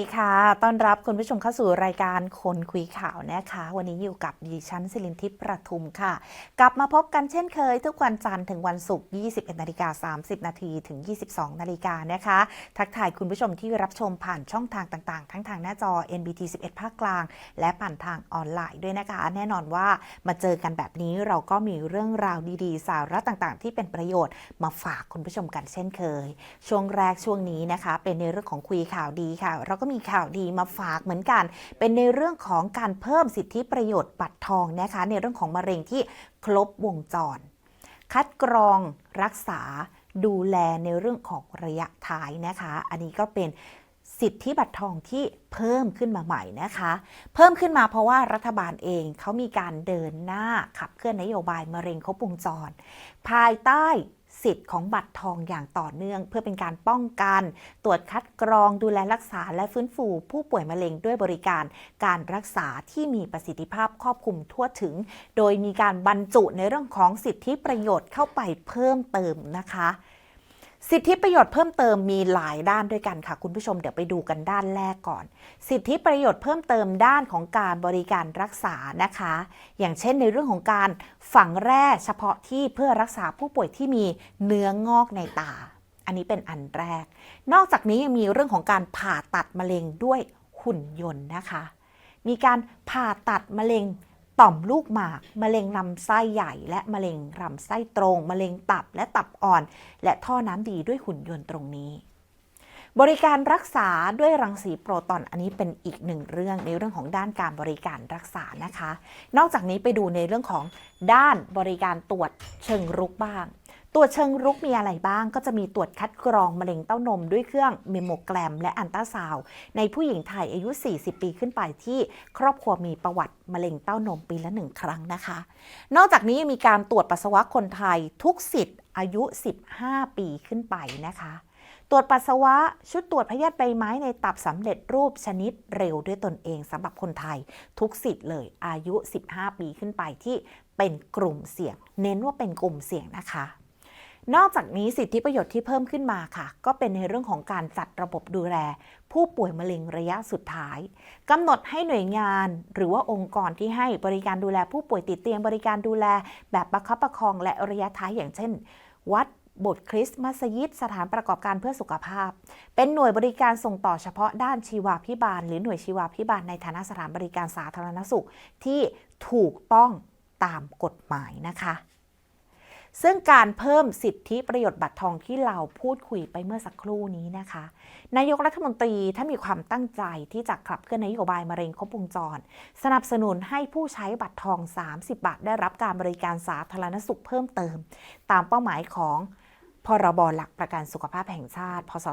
วัสดี ค่ะ ต้อนรับคุณผู้ชมเข้าสู่รายการคนคุยข่าวนะคะ วันนี้อยู่กับดิฉันสิรินทิพย์ประทุมค่ะ กลับมาพบกันเช่นเคย ทุกวันจันทร์ถึงวันศุกร์ 21นาฬิกา30 นาทีถึง 22นาฬิกานะคะ ทักทายคุณผู้ชมที่รับชมผ่านช่องทางต่างๆ ทั้งทางหน้าจอ NBT 11 ภาคกลาง และผ่านทางออนไลน์ด้วยนะคะ แน่นอนว่ามาเจอกันแบบนี้เราก็มีเรื่องราวดีๆ สาระต่างๆ ที่เป็นประโยชน์มาฝากคุณผู้ชมกันเช่นเคย ช่วงแรกช่วงนี้นะคะ เป็นในเรื่องของคุยข่าวดีค่ะ เราก็มีข่าวดีมาฝากเหมือนกัน เป็นในเรื่องของการเพิ่มสิทธิประโยชน์บัตรทองนะคะ ในเรื่องของมะเร็งที่ครบวงจร คัดกรองรักษาดูแลในเรื่องของระยะท้ายนะคะ อันนี้ก็เป็นสิทธิบัตรทองที่เพิ่มขึ้นมาใหม่นะคะ เพิ่มขึ้นมาเพราะว่ารัฐบาลเองเขามีการเดินหน้าขับเคลื่อนนโยบายมะเร็งครบวงจร ภายใต้ สิทธิ์ของบัตรทองอย่างต่อเนื่อง เพื่อเป็นการป้องกัน ตรวจคัดกรองดูแลรักษาและฟื้นฟู ผู้ป่วยมะเร็งด้วยบริการ การรักษาที่มีประสิทธิภาพครอบคลุมทั่วถึง โดยมีการบรรจุในเรื่องของสิทธิประโยชน์เข้าไปเพิ่มเติมนะคะ สิทธิประโยชน์เพิ่มเติมมีหลายด้านด้วยกันค่ะ คุณผู้ชมเดี๋ยวไปดูกันด้านแรกก่อน สิทธิประโยชน์เพิ่มเติมด้านของการบริการรักษานะคะ อย่างเช่นในเรื่องของการฝังแร่เฉพาะที่เพื่อรักษาผู้ป่วยที่มีเนื้องอกในตา อันนี้เป็นอันแรก นอกจากนี้ยังมีเรื่องของการผ่าตัดมะเร็งด้วยหุ่นยนต์นะคะ มีการผ่าตัดมะเร็ง ต่อมลูกหมาก มะเร็งลำไส้ใหญ่ และมะเร็งลำไส้ตรง มะเร็งตับและตับอ่อน และท่อน้ำดีด้วยหุ่นยนต์ตรงนี้ บริการรักษาด้วยรังสีโปรตอนอันนี้เป็นอีกหนึ่งเรื่องในเรื่องของด้านการบริการรักษานะคะ นอกจากนี้ไปดูในเรื่องของด้านบริการตรวจเชิงรุกบ้าง ตรวจเชิงรุกมีอะไรบ้าง ก็จะมีตรวจคัดกรองมะเร็งเต้านมด้วยเครื่องเมโมแกรม และอันตราซาวในผู้หญิงไทยอายุ 40 ปีขึ้นไปที่ครอบครัวมีประวัติมะเร็งเต้านมปีละหนึ่งครั้งนะคะ นอกจากนี้ยังมีการตรวจปัสสาวะคนไทยทุกสิทธิ์อายุ 15 ปีขึ้นไปนะคะตรวจปัสสาวะชุดตรวจพยาธิใบไม้ในตับสำเร็จรูปชนิดเร็วด้วยตนเองสำหรับคนไทย ทุกสิทธิ์เลยอายุ 15 ปีขึ้นไปที่เป็นกลุ่มเสี่ยง เน้นว่าเป็นกลุ่มเสี่ยงนะคะ นอกจากนี้สิทธิประโยชน์ที่เพิ่มขึ้นมาค่ะ ก็เป็นในเรื่องของการจัดระบบดูแล ผู้ป่วยมะเร็งระยะสุดท้ายกำหนดให้หน่วยงาน หรือว่าองค์กรที่ให้บริการดูแลผู้ป่วยติดเตียงบริการดูแล แบบประคับประคองและระยะท้ายอย่างเช่น วัดโบสถ์คริสต์มัสยิดสถานประกอบการเพื่อสุขภาพ เป็นหน่วยบริการส่งต่อเฉพาะด้านชีวาพิบาล หรือหน่วยชีวาพิบาลในฐานะสถานบริการสาธารณสุขที่ถูกต้องตามกฎหมายนะคะ ซึ่งการเพิ่มสิทธิประโยชน์บัตรทองที่เราพูดคุยไปเมื่อสักครู่นี้นะคะ นายกรัฐมนตรีถ้ามีความตั้งใจที่จะขับเคลื่อนนโยบายมะเร็งครบวงจร สนับสนุนให้ผู้ใช้บัตรทอง 30 บาทได้รับการบริการสาธารณสุขเพิ่มเติม ตามเป้าหมายของพรบหลักประกันสุขภาพแห่งชาติ พศ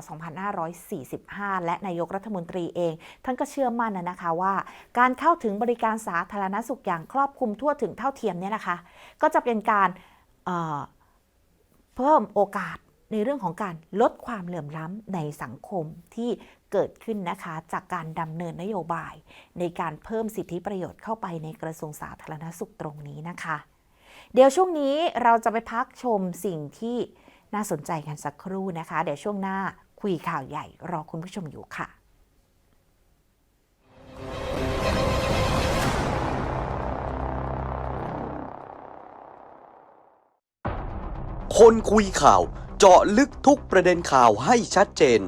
2545 และนายกรัฐมนตรีเอง ท่านก็เชื่อมั่นนะคะว่า การเข้าถึงบริการสาธารณสุขอย่างครอบคลุมทั่วถึงเท่าเทียมเนี่ยนะคะ ก็จะเป็นการ เพิ่มโอกาสในเรื่องของการลดความเหลื่อมล้ำในสังคมที่เกิดขึ้นนะคะ จากการดำเนินนโยบาย ในการเพิ่มสิทธิประโยชน์เข้าไปในกระทรวงสาธารณสุขตรงนี้นะคะ เดี๋ยวช่วงนี้เราจะไปพักชมสิ่งที่น่าสนใจกันสักครู่นะคะ เดี๋ยวช่วงหน้าคุยข่าวใหญ่รอคุณผู้ชมอยู่ค่ะ คนคุยข่าว เจาะลึกทุกประเด็นข่าวให้ชัดเจน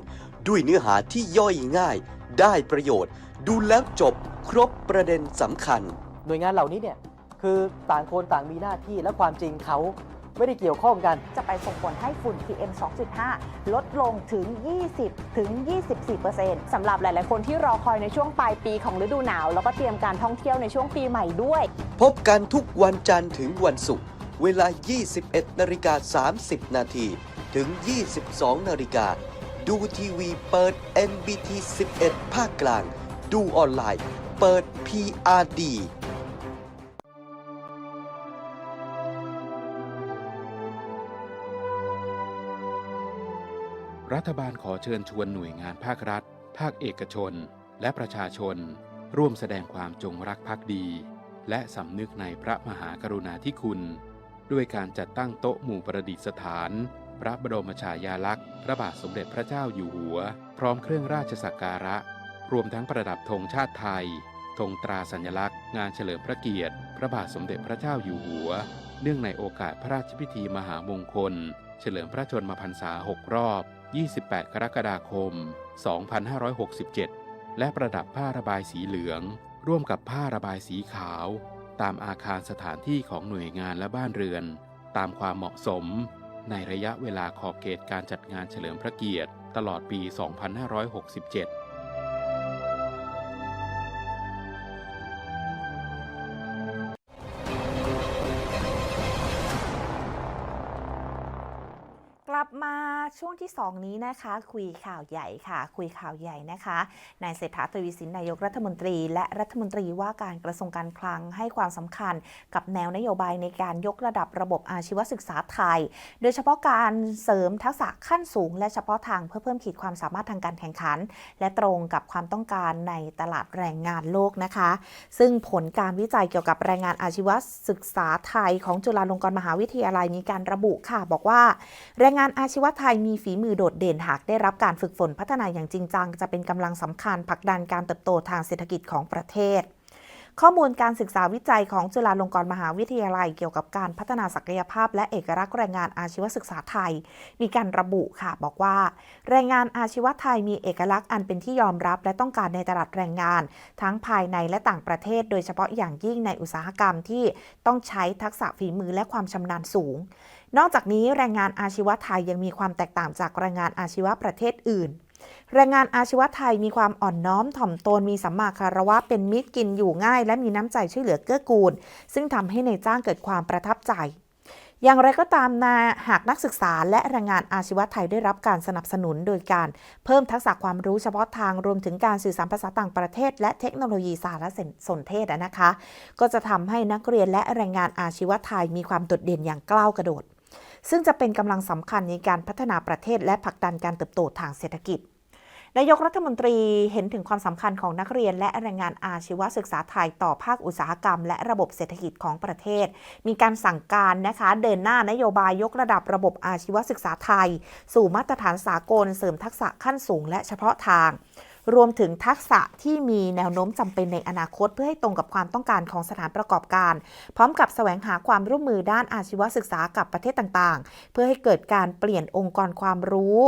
ด้วยเนื้อหาที่ย่อยง่าย ได้ประโยชน์ ดูแล้วจบครบประเด็นสำคัญ หน่วยงานเหล่านี้เนี่ยคือต่างคนต่างมีหน้าที่และความจริงเขาไม่ได้เกี่ยวข้องกัน จะไปส่งผลให้ฝุ่น PM 2.5 ลดลงถึง 20 ถึง 24%สำหรับหลาย ๆ คนที่รอคอยในช่วงปลายปีของฤดูหนาว แล้วก็เตรียมการท่องเที่ยวในช่วงปีใหม่ด้วย พบกันทุกวันจันทร์ถึงวันศุกร์ เวลา 21 นาฬิกา 30 นาที ถึง 22 นาฬิกา ดูทีวีเปิด NBT 11 ภาคกลาง ดูออนไลน์ เปิด PRD รัฐบาลขอเชิญชวนหน่วยงานภาครัฐ ภาคเอกชน และประชาชน ร่วมแสดงความจงรักภักดี และสำนึกในพระมหากรุณาธิคุณ ด้วยการจัดตั้งโต๊ะหมู่ประดิษฐาน พระบรมฉายาลักษณ์ พระบาทสมเด็จพระเจ้าอยู่หัว พร้อมเครื่องราชสักการะ รวมทั้งประดับธงชาติไทยธงตราสัญลักษณ์ งานเฉลิมพระเกียรติ พระบาทสมเด็จพระเจ้าอยู่หัว เนื่องในโอกาสพระราชพิธีมหามงคล เฉลิมพระชนมพรรษา 6 รอบ 28 กรกฎาคม 2567 และประดับผ้าระบายสีเหลือง ร่วมกับผ้าระบายสีขาว ตามอาคารสถานที่ของหน่วยงานและบ้านเรือน ตามความเหมาะสม ในระยะเวลาขอบเขตการจัดงานเฉลิมพระเกียรติ ตลอดปี 2567 มาช่วงที่ 2 นี้นะคะ คุยข่าวใหญ่ค่ะ คุยข่าวใหญ่นะคะนายเศรษฐาทวีสินนายกรัฐมนตรี และรัฐมนตรีว่าการกระทรวงการคลังให้ความสำคัญกับแนวนโยบายในการยกระดับระบบอาชีวศึกษาไทย โดยเฉพาะการเสริมทักษะขั้นสูง และเฉพาะทางเพื่อเพิ่มขีดความสามารถทางการแข่งขัน และตรงกับความต้องการในตลาดแรงงานโลกนะคะ ซึ่งผลการวิจัยเกี่ยวกับแรงงานอาชีวศึกษาไทย ของจุฬาลงกรณ์มหาวิทยาลัยมีการระบุค่ะ บอกว่า แรงงานอาชีวะไทยมีฝีมือโดดเด่นหากได้รับการฝึกฝนพัฒนาอย่างจริงจัง จะเป็นกำลังสำคัญผลักดันการเติบโตทางเศรษฐกิจของประเทศ ข้อมูลการศึกษาวิจัยของจุฬาลงกรณ์มหาวิทยาลัย เกี่ยวกับการพัฒนาศักยภาพ และเอกลักษณ์แรงงานอาชีวศึกษาไทย มีการระบุค่ะบอกว่า แรงงานอาชีวะไทยมีเอกลักษณ์อันเป็นที่ยอมรับและต้องการในตลาดแรงงาน ทั้งภายในและต่างประเทศ โดยเฉพาะอย่างยิ่งในอุตสาหกรรมที่ต้องใช้ทักษะฝีมือและความชำนาญสูง นอกจากนี้แรงงานอาชีวะไทยยังมีความแตกต่างจากแรงงานอาชีวะประเทศอื่น แรงงานอาชีวะไทยมีความอ่อนน้อมถ่อมตนมีสัมมาคารวะเป็นมิตรกินอยู่ง่าย และมีน้ำใจช่วยเหลือเกื้อกูล ซึ่งทำให้ในจ้างเกิดความประทับใจอย่างไรก็ตามนะหากนักศึกษาและแรงงานอาชีวะไทยได้รับการสนับสนุนโดยการเพิ่มทักษะความรู้เฉพาะทางรวมถึงการสื่อสารภาษาต่างประเทศ และเทคโนโลยีสารสนเทศนะคะ ก็จะทำให้นักเรียนและแรงงานอาชีวะไทยมีความโดดเด่นอย่างกล้าวกระโดด ซึ่งจะเป็นกำลังสำคัญในการพัฒนาประเทศและผลักดันการเติบโตทางเศรษฐกิจ นายกรัฐมนตรีเห็นถึงความสำคัญของนักเรียนและแรงงานอาชีวศึกษาไทยต่อภาคอุตสาหกรรม และระบบเศรษฐกิจของประเทศ มีการสั่งการนะคะเดินหน้านโยบายยกระดับระบบอาชีวศึกษาไทย สู่มาตรฐานสากลเสริมทักษะขั้นสูง และเฉพาะทางรวมถึงทักษะที่มีแนวโน้มจำเป็นในอนาคตเพื่อให้ตรงกับความต้องการของสถานประกอบการ พร้อมกับแสวงหาความร่วมมือด้านอาชีวศึกษากับประเทศต่างๆ เพื่อให้เกิดการเปลี่ยนองค์กรความรู้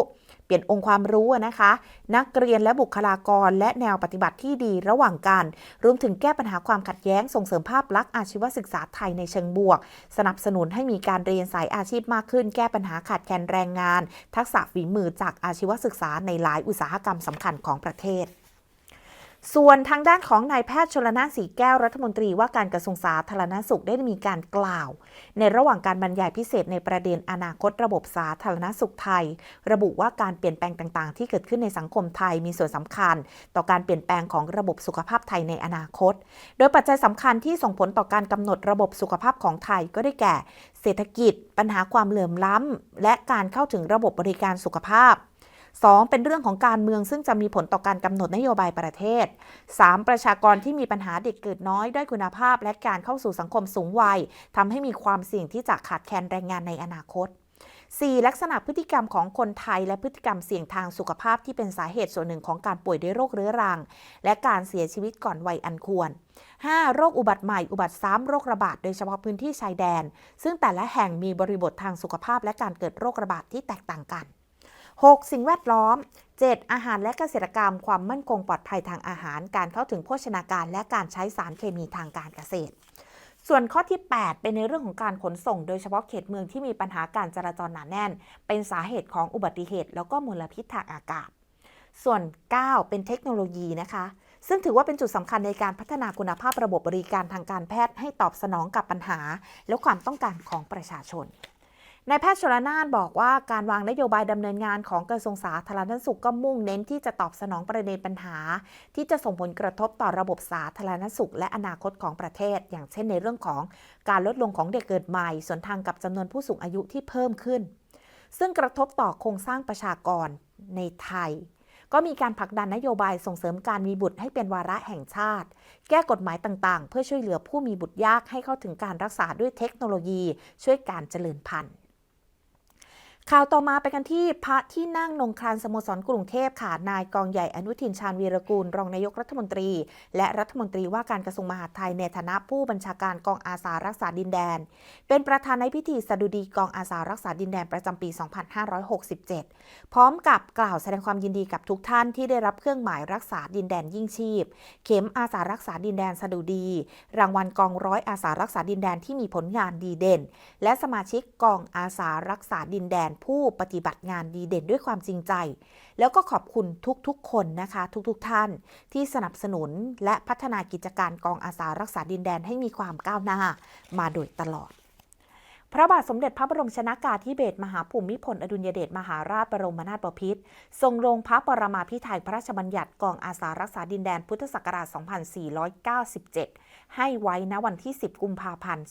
เปลี่ยนองค์ความรู้นะคะ นักเรียนและบุคลากร และแนวปฏิบัติที่ดีระหว่างกัน รวมถึงแก้ปัญหาความขัดแย้งส่งเสริมภาพลักษณ์อาชีวศึกษาไทยในเชิงบวก สนับสนุนให้มีการเรียนสายอาชีพมากขึ้น แก้ปัญหาขาดแคลนแรงงาน ทักษะฝีมือจากอาชีวศึกษาในหลายอุตสาหกรรมสำคัญของประเทศ ส่วนทางด้านของนายแพทย์ชลนานสีแก้วรัฐมนตรีว่าการกระทรวงสาธารณสุขได้มีการกล่าว ในระหว่างการบรรยายพิเศษในประเด็นอนาคตระบบสาธารณสุขไทย ระบุว่าการเปลี่ยนแปลงต่างๆ ที่เกิดขึ้นในสังคมไทยมีส่วนสำคัญ ต่อการเปลี่ยนแปลงของระบบสุขภาพไทยในอนาคต โดยปัจจัยสำคัญที่ส่งผลต่อการกำหนดระบบสุขภาพของไทยก็ได้แก่ เศรษฐกิจ ปัญหาความเหลื่อมล้ำและการเข้าถึงระบบบริการสุขภาพ 2. เป็นเรื่องของการเมืองซึ่งจะมีผลต่อการกำหนดนโยบายประเทศ 3. ประชากรที่มีปัญหาเด็กเกิดน้อยด้อยคุณภาพ และการเข้าสู่สังคมสูงวัยทำให้มีความเสี่ยงที่จะขาดแคลนแรงงานในอนาคต 4. ลักษณะพฤติกรรมของคนไทยและพฤติกรรมเสี่ยงทางสุขภาพที่เป็นสาเหตุส่วนหนึ่งของการป่วยด้วยโรคเรื้อรัง และการเสียชีวิตก่อนวัยอันควร 5. โรคอุบัติใหม่อุบัติซ้ำโรคระบาดโดยเฉพาะพื้นที่ชายแดน ซึ่งแต่ละแห่งมีบริบททางสุขภาพและการเกิดโรคระบาดที่แตกต่างกัน 6. สิ่งแวดล้อม 7. อาหารและเกษตรกรรม ความมั่นคงปลอดภัยทางอาหาร การเข้าถึงโภชนาการ และการใช้สารเคมีทางการเกษตร ส่วนข้อที่ 8 เป็นในเรื่องของการขนส่ง โดยเฉพาะเขตเมืองที่มีปัญหาการจราจรหนาแน่น เป็นสาเหตุของอุบัติเหตุ แล้วก็มลพิษทางอากาศ ส่วน 9 เป็นเทคโนโลยีนะคะซึ่งถือว่าเป็นจุดสำคัญในการพัฒนาคุณภาพระบบบริการทางการแพทย์ให้ตอบสนองกับปัญหา และความต้องการของประชาชน นายแพทย์ชลนานบอกว่าการวางนโยบายดำเนินงานของกระทรวงสาธารณสุขก็มุ่งเน้นที่จะตอบสนองประเด็นปัญหา ที่จะส่งผลกระทบต่อระบบสาธารณสุข และอนาคตของประเทศ อย่างเช่นในเรื่องของการลดลงของเด็กเกิดใหม่ ส่วนทางกับจำนวนผู้สูงอายุที่เพิ่มขึ้น ซึ่งกระทบต่อโครงสร้างประชากรในไทยก็มีการผลักดันนโยบายส่งเสริมการมีบุตรให้เป็นวาระแห่งชาติ แก้กฎหมายต่างๆ เพื่อช่วยเหลือผู้มีบุตรยากให้เข้าถึงการรักษาด้วยเทคโนโลยี ช่วยการเจริญพันธุ์ ข่าวต่อมาไปกันที่พระที่นั่งนงครานสโมสรกรุงเทพค่ะ นายกองใหญ่อนุทินชาญวีรกูล รองนายกรัฐมนตรี และรัฐมนตรีว่าการกระทรวงมหาดไทยในฐานะผู้บัญชาการกองอาสารักษาดินแดน เป็นประธานในพิธีสดุดีกองอาสารักษาดินแดนประจำปี 2567 พร้อมกับกล่าวแสดงความยินดีกับทุกท่านที่ได้รับเครื่องหมายรักษาดินแดนยิ่งชีพ เข็มอาสารักษาดินแดนสดุดี รางวัลกองร้อยอาสารักษาดินแดนที่มีผลงานดีเด่น และสมาชิกกองอาสารักษาดินแดนผู้ปฏิบัติงานดีเด่นด้วยความจริงใจ แล้วก็ขอบคุณทุกๆ คนนะคะ ทุกๆท่าน ที่สนับสนุนและพัฒนากิจการกองอาสารักษาดินแดนให้มีความก้าวหน้ามาโดยตลอด พระบาทสมเด็จพระบรมชนากาธิเบศรมหาภูมิพลอดุลยเดชมหาราชบรมนาถบพิตรทรงลงพระปรมาภิไธยพระราชบัญญัติกองอาสารักษาดินแดนพุทธศักราช 2497 ให้ไว้ณวันที่ 10 กุมภาพันธ์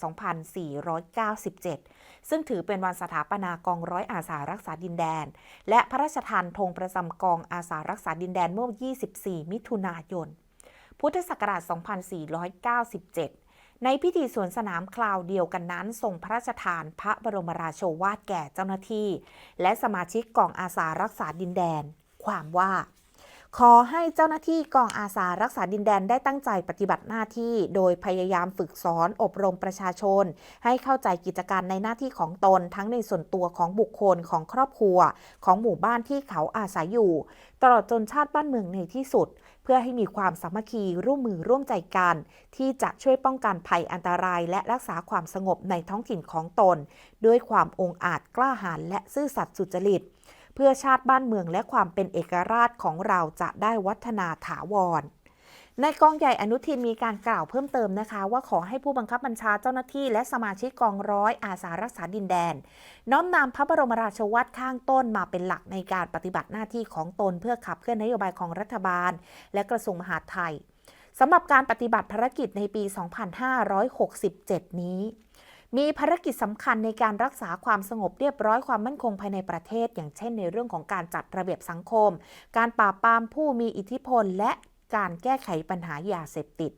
2497 ซึ่งถือเป็นวันสถาปนากองร้อยอาสารักษาดินแดน และพระราชทานธงประจำกองอาสารักษาดินแดนเมื่อ 24 มิถุนายน พุทธศักราช 2497 ในพิธีสวนสนามคราวเดียวกันนั้นทรงพระราชทานพระบรมราโชวาทแก่เจ้าหน้าที่ และสมาชิกกองอาสารักษาดินแดน ความว่า ขอให้เจ้าหน้าที่กองอาสารักษาดินแดนได้ตั้งใจปฏิบัติหน้าที่ โดยพยายามฝึกสอนอบรมประชาชน ให้เข้าใจกิจการในหน้าที่ของตนทั้งในส่วนตัวของบุคคลของครอบครัว ของหมู่บ้านที่เขาอาศัยอยู่ ตลอดจนชาติบ้านเมืองในที่สุด พื่อให้มีความสามัคคีร่วมมือร่วมใจกัน ที่จะช่วยป้องกันภัยอันตราย และรักษาความสงบในท้องถิ่นของตน ด้วยความองอาจกล้าหาญและซื่อสัตย์สุจริต เพื่อชาติบ้านเมืองและความเป็นเอกราชของเราจะได้วัฒนาถาวร ในกองใหญ่อนุทินมีการกล่าวเพิ่มเติมนะคะ ว่าขอให้ผู้บังคับบัญชาเจ้าหน้าที่และสมาชิกกองร้อยอาสารักษาดินแดน น้อมนำพระบรมราชวัตรข้างต้นมาเป็นหลักในการปฏิบัติหน้าที่ของตนเพื่อขับเคลื่อนนโยบายของรัฐบาล และกระทรวงมหาดไทยสำหรับการปฏิบัติภารกิจในปี 2567 นี้ มีภารกิจสำคัญในการรักษาความสงบเรียบร้อยความมั่นคงภายในประเทศ อย่างเช่นในเรื่องของการจัดระเบียบสังคม การปราบปรามผู้มีอิทธิพลและ การแก้ไขปัญหายาเสพติด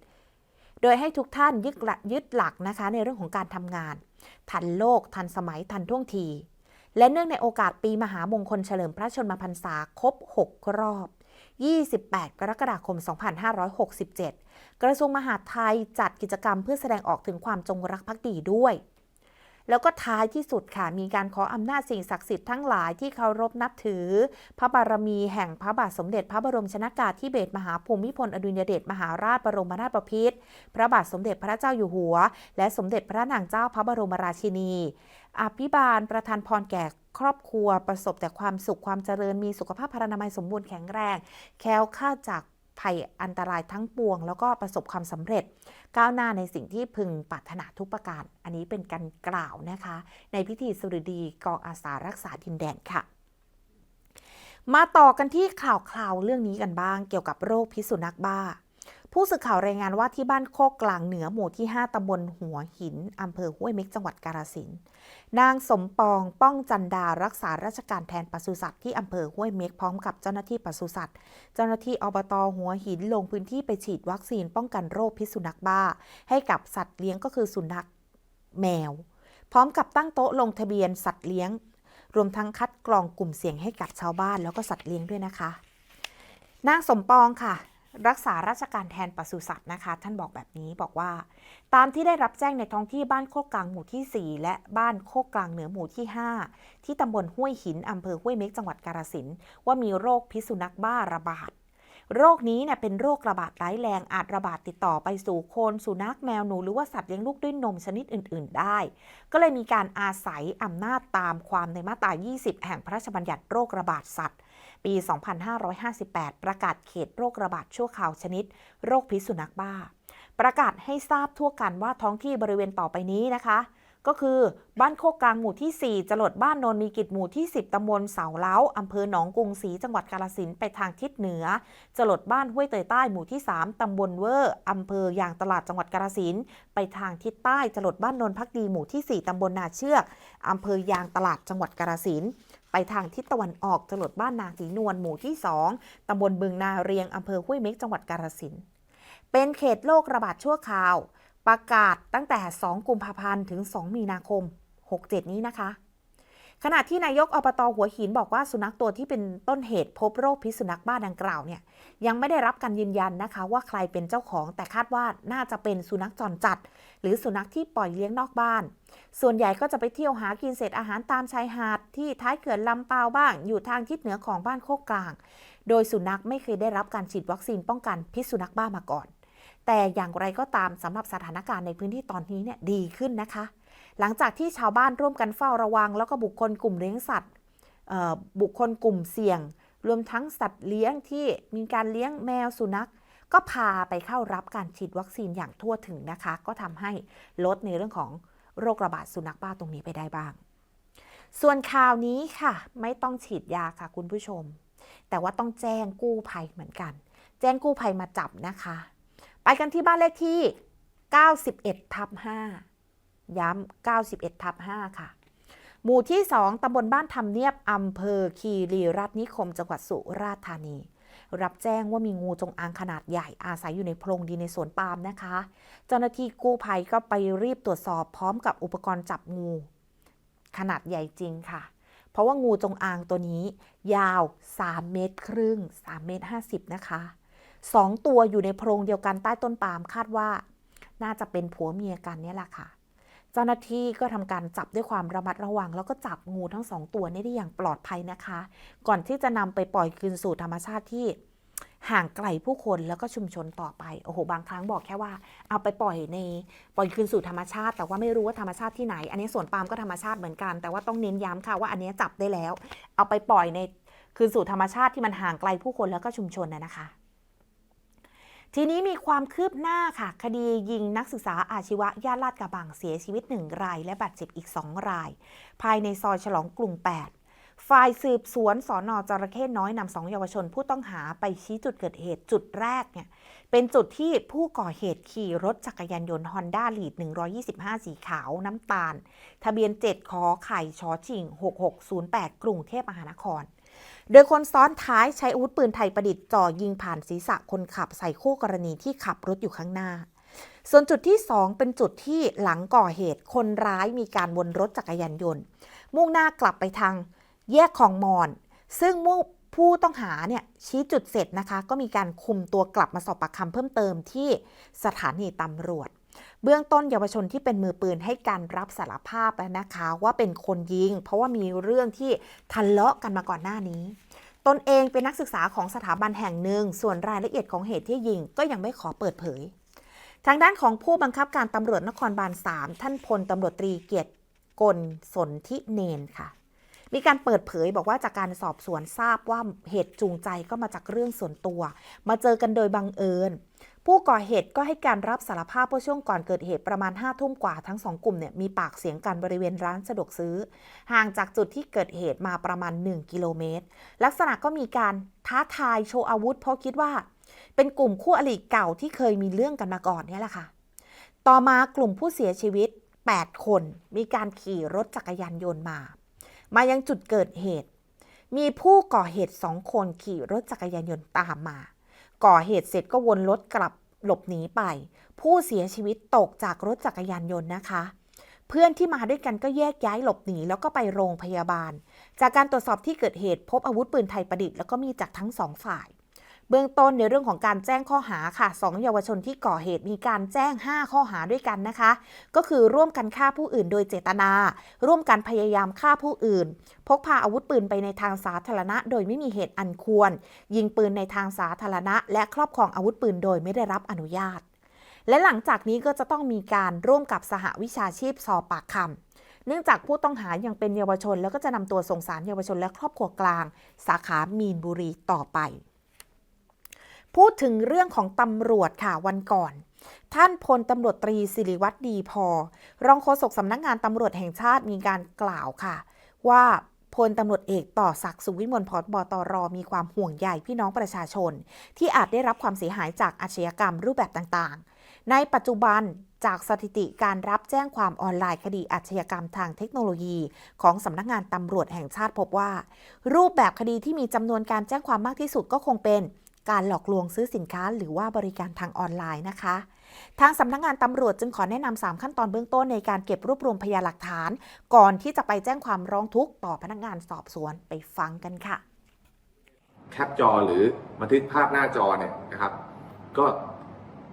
โดยให้ทุกท่านยึดหลักยึดหลักนะคะในเรื่องของการทำงาน ทันโลก ทันสมัยทันท่วงที และเนื่องในโอกาสปีมหามงคลเฉลิมพระชนมพรรษาครบ 6 รอบ 28 กรกฎาคม 2567 กระทรวงมหาดไทยจัดกิจกรรมเพื่อแสดงออกถึงความจงรักภักดีด้วย แล้วก็ท้ายที่สุดค่ะ มีการขออำนาจสิ่งศักดิ์สิทธิ์ทั้งหลายที่เคารพนับถือ พระบารมีแห่งพระบาทสมเด็จ พระบรมชนากาธิเบศรมหาภูมิพลอดุลยเดชมหาราชบรมนาถบพิตรพระบาทสมเด็จพระเจ้าอยู่หัว และสมเด็จพระนางเจ้าพระบรมราชินี อภิบาลประทานพรแก่ครอบครัวประสบแต่ความสุขความเจริญมีสุขภาพพรรณนามัยสมบูรณ์แข็งแรง แคล้วคลาดจาก ภัยอันตรายทั้งปวง แล้วก็ประสบความสำเร็จ ก้าวหน้าในสิ่งที่พึงปรารถนาทุกประการ อันนี้เป็นการกล่าวนะคะ ในพิธีสุริดีกองอาสารักษาดินแดนค่ะมาต่อกันที่ข่าวคราวเรื่องนี้กันบ้าง เกี่ยวกับโรคพิษสุนัขบ้า ผู้สื่อข่าวรายงานว่าที่บ้านโคกกลางเหนือหมู่ที่ 5ตำบลหัวหินอำเภอห้วยเม็กจังหวัดกาฬสินธุ์นางสมปองป้องจันดารักษาราชการแทนปศุสัตว์ที่อำเภอห้วยเม็กพร้อมกับเจ้าหน้าที่ปศุสัตว์ เจ้าหน้าที่อบตหัวหินลงพื้นที่ไปฉีดวัคซีนป้องกันโรคพิษสุนัขบ้า ให้กับสัตว์เลี้ยงก็คือสุนัขแมว พร้อมกับตั้งโต๊ะลงทะเบียนสัตว์เลี้ยง รวมทั้งคัดกรองกลุ่มเสี่ยงให้กับชาวบ้านแล้วก็สัตว์เลี้ยงด้วยนะคะนางสมปองค่ะ รักษาราชการแทนปศุสัตว์นะคะ ท่านบอกแบบนี้บอกว่า ตามที่ได้รับแจ้งในท้องที่บ้านโคกกลางหมู่ที่ 4 และบ้านโคกกลางเหนือหมู่ที่ 5 ที่ตำบลห้วยหินอำเภอห้วยเม็กจังหวัดกาฬสินว่ามีโรคพิษสุนัขบ้าระบาดโรคนี้เนี่ยเป็นโรคระบาดร้ายแรงอาจระบาดติดต่อไปสู่คนสุนัขแมวหนูหรือว่าสัตว์เลี้ยงลูกด้วยนมชนิดอื่น ๆ ได้ ก็เลยมีการอาศัยอำนาจตามความในมาตรา 20 แห่งพระราชบัญญัติโรคระบาดสัตว์ ปี 2558 ประกาศเขตโรคระบาดชั่วคราวชนิด โรคพิษสุนัขบ้า ประกาศให้ทราบทั่วกันว่าท้องที่บริเวณต่อไปนี้นะคะ ก็คือบ้านโคกกลางหมู่ที่ 4 จรดบ้านนนมีกิจหมู่ที่ 10 ตำบลเสาเล้าอำเภอหนองกรุงศรีจังหวัดกาฬสินธุ์ไปทางทิศเหนือ จรดบ้านห้วยเตยใต้หมู่ที่ 3 ตำบลเวอร์อำเภอยางตลาดจังหวัดกาฬสินธุ์ไปทางทิศใต้ จรดบ้านนนพักดีหมู่ที่ 4 ตำบลนาเชือกอำเภอยางตลาดจังหวัดกาฬสินธุ์ ไปทางทิศตะวันออกจรดบ้านนาสีนวลหมู่ที่ 2 ตำบลบึงนาเรียงอำเภอห้วยเม็กจังหวัดกาฬสินธุ์เป็นเขตโรคระบาดชั่วคราว ประกาศตั้งแต่ 2 กุมภาพันธ์ถึง 2 มีนาคม 67 นี้นะคะ ขณะที่นายกอบตหัวหินบอกว่าสุนัขตัวที่เป็นต้นเหตุพบโรคพิษสุนัขบ้าดังกล่าวเนี่ยยังไม่ได้รับการยืนยันนะคะ ว่าใครเป็นเจ้าของ แต่คาดว่าน่าจะเป็นสุนัขจรจัด หรือสุนัขที่ปล่อยเลี้ยงนอกบ้าน ส่วนใหญ่ก็จะไปเที่ยวหากินเศษอาหารตามชายหาดที่ท้ายเขื่อนลำเปาวบ้าง อยู่ทางทิศเหนือของบ้านโคกกลาง โดยสุนัขไม่เคยได้รับการฉีดวัคซีนป้องกันพิษสุนัขบ้ามาก่อน แต่อย่างไรก็ตามสำหรับสถานการณ์ในพื้นที่ตอนนี้เนี่ยดีขึ้นนะคะ หลังจากที่ชาวบ้านร่วมกันเฝ้าระวัง แล้วก็บุคคลกลุ่มเลี้ยงสัตว์บุคคลกลุ่มเสี่ยง รวมทั้งสัตว์เลี้ยงที่มีการเลี้ยงแมวสุนัข ก็พาไปเข้ารับการฉีดวัคซีนอย่างทั่วถึงนะคะ ก็ทำให้ลดในเรื่องของโรคระบาดสุนัขบ้าตรงนี้ไปได้บ้าง ส่วนข่าวนี้ค่ะ ไม่ต้องฉีดยาค่ะคุณผู้ชม แต่ว่าต้องแจ้งกู้ภัยเหมือนกัน แจ้งกู้ภัยมาจับนะคะ ไปกันที่บ้านเลขที่ 91ทับ5 ย้ำ91ทับ5ค่ะ หมู่ที่ 2ตำบลบ้านทำเนียบอำเภอคีรีรัตนิคม จังหวัดสุราษฎร์ธานี รับแจ้งว่ามีงูจงอางขนาดใหญ่อาศัยอยู่ในโพรงดินในสวนปาล์มนะคะ เจ้าหน้าที่กู้ภัยก็ไปรีบตรวจสอบพร้อมกับอุปกรณ์จับงู ขนาดใหญ่จริงค่ะเพราะว่างูจงอางตัวนี้ ยาว 3 เมตรครึ่ง 3 เมตร 50 นะคะสองตัวอยู่ในโพรงเดียวกันใต้ต้นปาล์มคาดว่า น่าจะเป็นผัวเมียกันเนี่ยแหละค่ะ เจ้าหน้าที่ก็ทำการจับด้วยความระมัดระวัง แล้วก็จับงูทั้งสองตัวนี้ได้อย่างปลอดภัยนะคะ ก่อนที่จะนำไปปล่อยคืนสู่ธรรมชาติที่ห่างไกลผู้คนแล้วก็ชุมชนต่อไป โอ้โห บางครั้งบอกแค่ว่า เอาไปปล่อยในปล่อยคืนสู่ธรรมชาติ แต่ว่าไม่รู้ว่าธรรมชาติที่ไหน อันนี้สวนปาล์มก็ธรรมชาติเหมือนกัน แต่ว่าต้องเน้นย้ำค่ะว่าอันนี้จับได้แล้ว เอาไปปล่อยในคืนสู่ธรรมชาติที่มันห่างไกลผู้คนแล้วก็ชุมชนนะนะคะ ทีนี้มีความคืบหน้าค่ะ คดียิงนักศึกษาอาชีวะย่านลาดกระบังเสียชีวิต 1 ราย และบาดเจ็บอีก 2 ราย ภายในซอยฉลองกรุง8ฝ่ายสืบสวนสอนอจระเข้น้อยนำสองเยาวชนผู้ต้องหาไปชี้จุดเกิดเหตุจุดแรกเนี่ยเป็นจุดที่ผู้ก่อเหตุขี่รถจักรยานยนต์ Honda Lead 125 สีขาวน้ำตาล ทะเบียน 7 ขอไข่ชอชิง 6608 กรุงเทพมหานคร โดยคนซ้อนท้ายใช้อาวุธปืนไทยประดิษฐ์จ่อยิงผ่านศีรษะคนขับใส่คู่กรณีที่ขับรถอยู่ข้างหน้า ส่วนจุดที่ 2 เป็นจุดที่หลังก่อเหตุคนร้ายมีการวนรถจักรยานยนต์ มุ่งหน้ากลับไปทางแยกคลองมอน ซึ่งมื่อผู้ต้องหาเนี่ยชี้จุดเสร็จนะคะ ก็มีการคุมตัวกลับมาสอบปากคำเพิ่มเติมที่สถานีตำรวจ เบื้องต้นเยาวชนที่เป็นมือปืนให้การรับสารภาพแล้วนะคะว่าเป็นคนยิง เพราะว่ามีเรื่องที่ทะเลาะกันมาก่อนหน้านี้ตนเองเป็นนักศึกษาของสถาบันแห่งหนึ่ง ส่วนรายละเอียดของเหตุที่ยิงก็ยังไม่ขอเปิดเผย ทางด้านของผู้บังคับการตำรวจนครบาล 3 ท่านพลตำรวจตรีเกียรติกลสนทิเนนค่ะ มีการเปิดเผยบอกว่าจากการสอบสวนทราบว่าเหตุจูงใจก็มาจากเรื่องส่วนตัว มาเจอกันโดยบังเอิญ ผู้ก่อเหตุก็ให้การรับสารภาพว่าช่วงก่อนเกิดเหตุประมาณ5้าทุ่มกว่าทั้งสองกลุ่มเนี่ยมีปากเสียงกันบริเวณร้านสะดวกซื้อ ห่างจากจุดที่เกิดเหตุมาประมาณ 1 กิโลเมตร ลักษณะก็มีการท้าทายโชว์อาวุธ เพราะคิดว่า เป็นกลุ่มคู่อริเก่าที่เคยมีเรื่องกันมาก่อนเนี่ยแหละค่ะ ต่อมากลุ่มผู้เสียชีวิต 8 คนมีการขี่รถจักรยานยนต์มา มายังจุดเกิดเหตุ มีผู้ก่อเหตุสองคนขี่รถจักรยานยนต์ตามมา ก่อเหตุเสร็จก็วนรถกลับหลบหนีไป ผู้เสียชีวิตตกจากรถจักรยานยนต์นะคะ เพื่อนที่มาด้วยกันก็แยกย้ายหลบหนีแล้วก็ไปโรงพยาบาล จากการตรวจสอบที่เกิดเหตุพบอาวุธปืนไทยประดิษฐ์แล้วก็มีจากทั้งสองฝ่าย เบื้องต้นในเรื่องของการแจ้งข้อหาค่ะสองเยาวชนที่ก่อเหตุมีการแจ้ง 5 ข้อหาด้วยกันนะคะ ก็คือร่วมกันฆ่าผู้อื่นโดยเจตนา ร่วมกันพยายามฆ่าผู้อื่น พกพาอาวุธปืนไปในทางสาธารณะ โดยไม่มีเหตุอันควร ยิงปืนในทางสาธารณะ และครอบครองอาวุธปืนโดยไม่ได้รับอนุญาต และหลังจากนี้ก็จะต้องมีการร่วมกับสหวิชาชีพสอบปากคำเนื่องจากผู้ต้องหายังเป็นเยาวชน แล้วก็จะนำตัวส่งสารเยาวชนและครอบครัวกลาง สาขามีนบุรีต่อไป พูดถึงเรื่องของตำรวจค่ะวันก่อน ท่านพลตำรวจตรีสิริวัตรดีพอ รองโฆษกสำนักงานตำรวจแห่งชาติมีการกล่าวค่ะ ว่าพลตำรวจเอกต่อศักดิ์สุขวิมลพบตรมีความห่วงใยพี่น้องประชาชน ที่อาจได้รับความเสียหายจากอาชญากรรมรูปแบบต่างๆ ในปัจจุบันจากสถิติการรับแจ้งความออนไลน์คดีอาชญากรรมทางเทคโนโลยี ของสำนักงานตำรวจแห่งชาติพบว่า รูปแบบคดีที่มีจำนวนการแจ้งความมากที่สุดก็คงเป็น การหลอกลวงซื้อสินค้าหรือว่าบริการทางออนไลน์นะคะ ทางสำนักงานตำรวจจึงขอแนะนำ3ขั้นตอนเบื้องต้นในการเก็บรวบรวมพยานหลักฐาน ก่อนที่จะไปแจ้งความร้องทุกข์ต่อพนักงานสอบสวนไปฟังกันค่ะ แคปจอหรือบันทึกภาพหน้าจอเนี่ยนะครับ ก็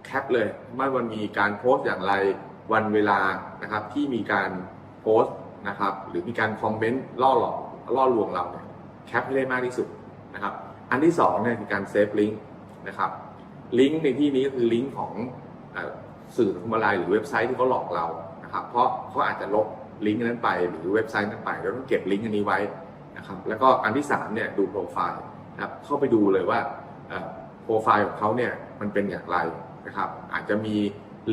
แคปเลยว่ามันมีการโพสต์อย่างไรวันเวลานะครับ ที่มีการโพสต์นะครับ หรือมีการคอมเมนต์ล่อหลอกล่อลวงเราเนี่ยแคปให้ได้มากที่สุดนะครับ อันที่สองเนี่ยคือการเซฟลิงก์นะครับลิงก์ในที่นี้ก็คือลิงก์ของอ่อสื่อสังคมออนไลน์หรือเว็บไซต์ที่เขาหลอกเรานะครับ เพราะเขาอาจจะลบลิงก์นั้นไปหรือเว็บไซต์นั้นไปเราต้องเก็บลิงก์อันนี้ไว้นะครับแล้วก็อันที่สามเนี่ยดูโปรไฟล์นะครับเข้าไปดูเลยว่าโปรไฟล์ของเขาเนี่ยมันเป็นอย่างไรนะครับอาจจะมี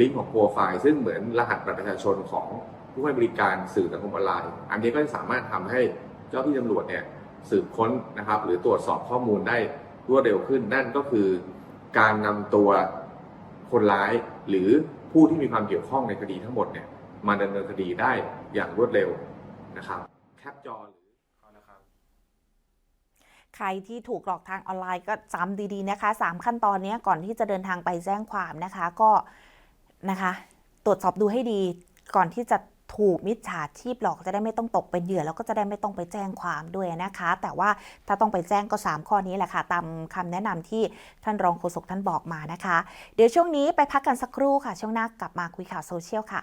ลิงก์ของโปรไฟล์ซึ่งเหมือนรหัสบัตรประชาชนของผู้ให้บริการสื่อสังคมออนไลน์ อันนี้ก็จะสามารถทำให้เจ้าที่ตำรวจเนี่ย สืบค้นนะครับ หรือตรวจสอบข้อมูลได้รวดเร็วขึ้น นั่นก็คือการนำตัวคนร้ายหรือผู้ที่มีความเกี่ยวข้องในคดีทั้งหมดเนี่ยมาดำเนินคดีได้อย่างรวดเร็วนะครับแคปจอหรือครับใครที่ถูกหลอกทางออนไลน์ก็จำดีๆนะคะสามขั้นตอนนี้ก่อนที่จะเดินทางไปแจ้งความนะคะ ก็นะคะ ตรวจสอบดูให้ดีก่อนที่จะ ถูกมิจฉาชีพหลอกจะได้ไม่ต้องตกเป็นเหยื่อแล้วก็จะได้ไม่ต้องไปแจ้งความด้วยนะคะ แต่ว่าถ้าต้องไปแจ้งก็ 3 ข้อนี้แหละค่ะ ตามคำแนะนำที่ท่านรองโฆษกท่านบอกมานะคะ เดี๋ยวช่วงนี้ไปพักกันสักครู่ค่ะ ช่วงหน้ากลับมาคุยข่าวโซเชียลค่ะ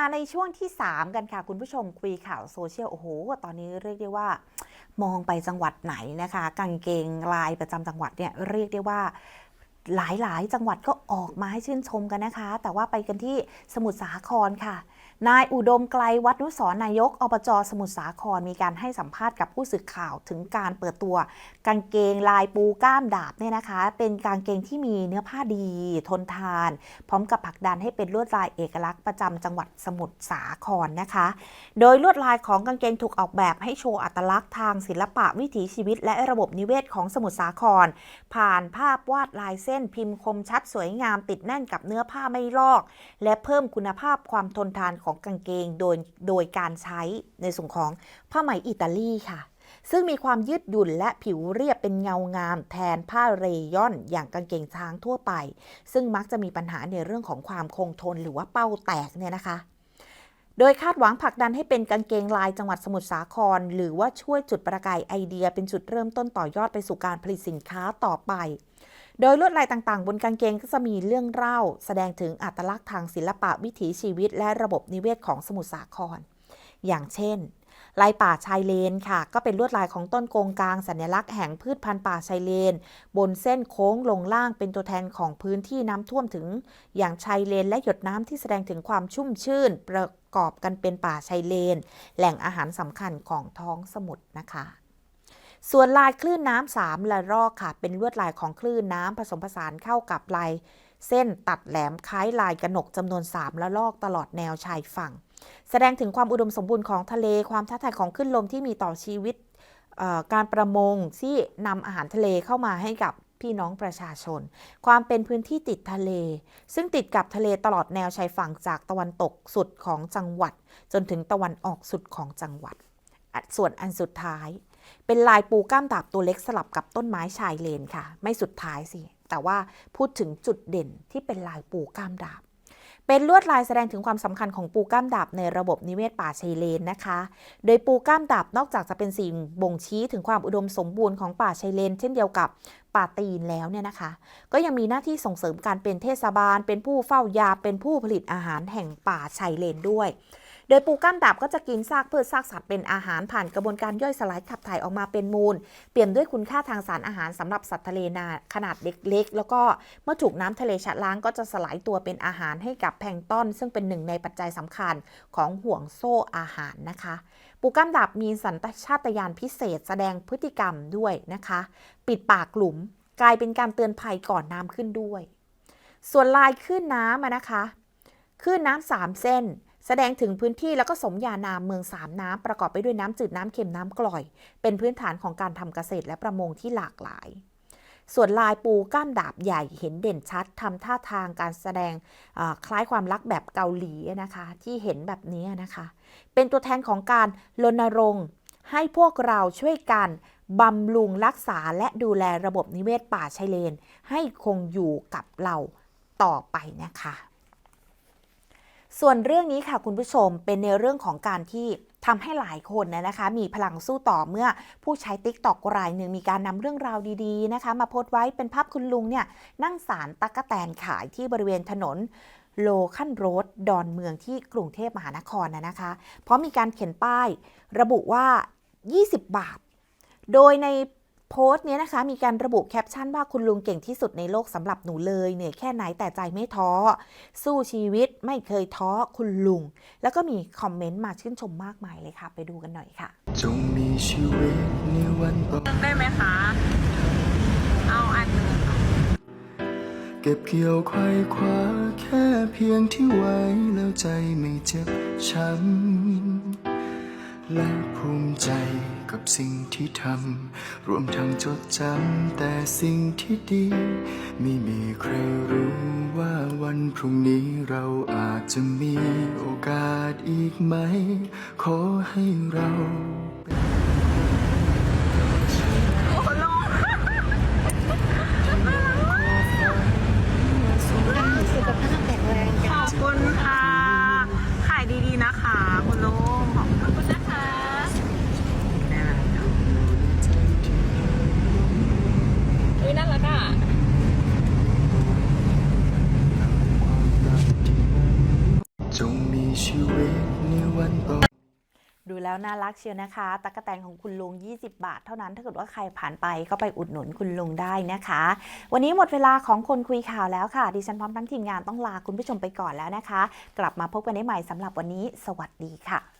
มาในช่วงที่ 3 กันค่ะคุณผู้ชมคุยข่าวโซเชียลโอ้โห ตอนนี้เรียกได้ว่า มองไปจังหวัดไหนนะคะกางเกงลายประจำจังหวัดเนี่ยเรียกได้ว่าหลายๆ จังหวัดก็ออกมาให้ชื่นชมกันนะคะ แต่ว่าไปกันที่สมุทรสาครค่ะ นายอุดมไกลวัฒนุสรนายกอบจสมุทรสาครมีการให้สัมภาษณ์กับผู้สื่อข่าวถึงการเปิดตัว กางเกงลายปูก้ามดาบเนี่ยนะคะ เป็นกางเกงที่มีเนื้อผ้าดีทนทาน พร้อมกับผลักดันให้เป็นลวดลายเอกลักษณ์ประจำจังหวัดสมุทรสาครนะคะ โดยลวดลายของกางเกงถูกออกแบบให้โชว์อัตลักษณ์ทางศิลปะวิถีชีวิต และระบบนิเวศของสมุทรสาคร ผ่านภาพวาดลายเส้นพิมพ์คมชัดสวยงามติดแน่นกับเนื้อผ้าไม่ลอก และเพิ่มคุณภาพความทนทานของกางเกงโดยโดยการใช้ในส่วนของผ้าไหมอิตาลีค่ะ ซึ่งมีความยืดหยุ่นและผิวเรียบเป็นเงางาม แทนผ้าเรย่อนอย่างกางเกงช้างทั่วไป ซึ่งมักจะมีปัญหาในเรื่องของความคงทนหรือว่าเป้าแตกเนี่ยนะคะโดยคาดหวังผลักดันให้เป็นกางเกงลายจังหวัดสมุทรสาคร หรือว่าช่วยจุดประกายไอเดียเป็นจุดเริ่มต้นต่อยอดไปสู่การผลิตสินค้าต่อไป โดยลวดลายต่างๆ บนกางเกงก็จะมีเรื่องเล่า แสดงถึงอัตลักษณ์ทางศิลปะวิถีชีวิต และระบบนิเวศของสมุทรสาคร อย่างเช่น ลายป่าชายเลนค่ะ ก็เป็นลวดลายของต้นโกงกลาง สัญลักษณ์แห่งพืชพันธุ์ป่าชายเลน บนเส้นโค้งลงล่างเป็นตัวแทนของพื้นที่น้ำท่วมถึง อย่างชายเลนและหยดน้ำที่แสดงถึงความชุ่มชื่นประกอบกันเป็นป่าชายเลน แหล่งอาหารสำคัญของท้องสมุทรนะคะ ส่วนลายคลื่นน้ำสามละรอกค่ะ เป็นลวดลายของคลื่นน้ำผสมผสานเข้ากับลายเส้นตัดแหลมคล้ายลายกระหนกจำนวน3ละลอกตลอดแนวชายฝั่ง แสดงถึงความอุดมสมบูรณ์ของทะเลความท้าทายของขึ้นลมที่มีต่อชีวิตการประมงที่นำอาหารทะเลเข้ามาให้กับพี่น้องประชาชน ความเป็นพื้นที่ติดทะเล ซึ่งติดกับทะเลตลอดแนวชายฝั่งจากตะวันตกสุดของจังหวัด จนถึงตะวันออกสุดของจังหวัด ส่วนอันสุดท้าย เป็นลายปูก้ามดาบตัวเล็กสลับกับต้นไม้ชายเลนค่ะ ไม่สุดท้ายสิ แต่ว่าพูดถึงจุดเด่นที่เป็นลายปูก้ามดาบ เป็นลวดลายแสดงถึงความสำคัญของปูก้ามดับในระบบนิเวศป่าชายเลนนะคะ โดยปูก้ามดับนอกจากจะเป็นสิ่งบ่งชี้ถึงความอุดมสมบูรณ์ของป่าชายเลน เช่นเดียวกับป่าตีนแล้วเนี่ยนะคะ ก็ยังมีหน้าที่ส่งเสริมการเป็นเทศบาล เป็นผู้เฝ้ายาเป็นผู้ผลิตอาหารแห่งป่าชายเลนด้วย โดยปูก้ามดับก็จะกินซากพืชซากสัตว์เป็นอาหารผ่านกระบวนการย่อยสลายขับถ่ายออกมาเป็นมูล เปลี่ยนด้วยคุณค่าทางสารอาหารสำหรับสัตว์ทะเลนาขนาดเล็กๆ แล้วก็เมื่อถูกน้ำทะเลชะล้างก็จะสลายตัวเป็นอาหารให้กับแพลงต้น ซึ่งเป็นหนึ่งในปัจจัยสำคัญของห่วงโซ่อาหารนะคะ ปูก้ามดับมีสัญชาตญาณพิเศษ แสดงพฤติกรรมด้วยนะคะ ปิดปากหลุม กลายเป็นการเตือนภัยก่อนน้ำขึ้นด้วย ส่วนลายคลื่นน้ำนะคะคลื่นน้ำสามเส้น แสดงถึงพื้นที่แล้วก็สมญานามเมืองสามน้ำประกอบไปด้วยน้ำจืดน้ำเค็มน้ำกร่อย เป็นพื้นฐานของการทำเกษตรและประมงที่หลากหลาย ส่วนลายปูก้ามดาบใหญ่เห็นเด่นชัดทำท่าทางการแสดงคล้ายความรักแบบเกาหลีนะคะที่เห็นแบบนี้นะคะ เป็นตัวแทนของการรณรงค์ให้พวกเราช่วยกันบำรุงรักษาและดูแลระบบนิเวศป่าชายเลน ให้คงอยู่กับเราต่อไปนะคะ ส่วนเรื่องนี้ค่ะคุณผู้ชมเป็นในเรื่องของการที่ทำให้หลายคนนะนะคะ มีพลังสู้ต่อเมื่อผู้ใช้ติ๊กตอกรายหนึ่งมีการนำเรื่องราวดีๆนะคะ มาโพสต์ไว้เป็นภาพคุณลุงเนี่ยนั่งสารตั๊กแตนขายที่บริเวณถนนโลคันโรดดอนเมืองที่กรุงเทพมหานครนะนะคะ เพราะมีการเขียนป้ายระบุว่า 20 บาท โดยใน โพสต์เนี้ยนะคะมีการระบุแคปชั่นว่าคุณลุงเก่งที่สุดในโลกสำหรับหนูเลย เหนื่อยแค่ไหนแต่ใจไม่ท้อ สู้ชีวิตไม่เคยท้อคุณลุง แล้วก็มีคอมเมนต์มาชื่นชมมากมายเลยค่ะ ไปดูกันหน่อยค่ะ จงมีชีวิตในวันต่อได้ไหมคะ เอาอันหนึ่งเก็บเกี่ยวไขว้คว้าแค่เพียงที่ไว้แล้วใจไม่เจ็บช้ำและภูมิใจ กับสิ่งที่ทำ รวมทั้งจดจำแต่สิ่งที่ดี ไม่มีใครรู้ว่าวันพรุ่งนี้เราอาจจะมีโอกาสอีกไหม ขอให้เรา จงมีชีวิตในวันต่อดูแล้วน่ารักเชียวนะคะตะกะแตนของคุณลุง 20 บาท เท่านั้น ถ้าเกิดว่าใครผ่านไปก็ไปอุดหนุนคุณลุงได้นะคะ วันนี้หมดเวลาของคนคุยข่าวแล้วค่ะ ดิฉันพร้อมทั้งทีมงานต้องลาคุณผู้ชมไปก่อนแล้วนะคะ กลับมาพบกันได้ใหม่สำหรับวันนี้ สวัสดีค่ะ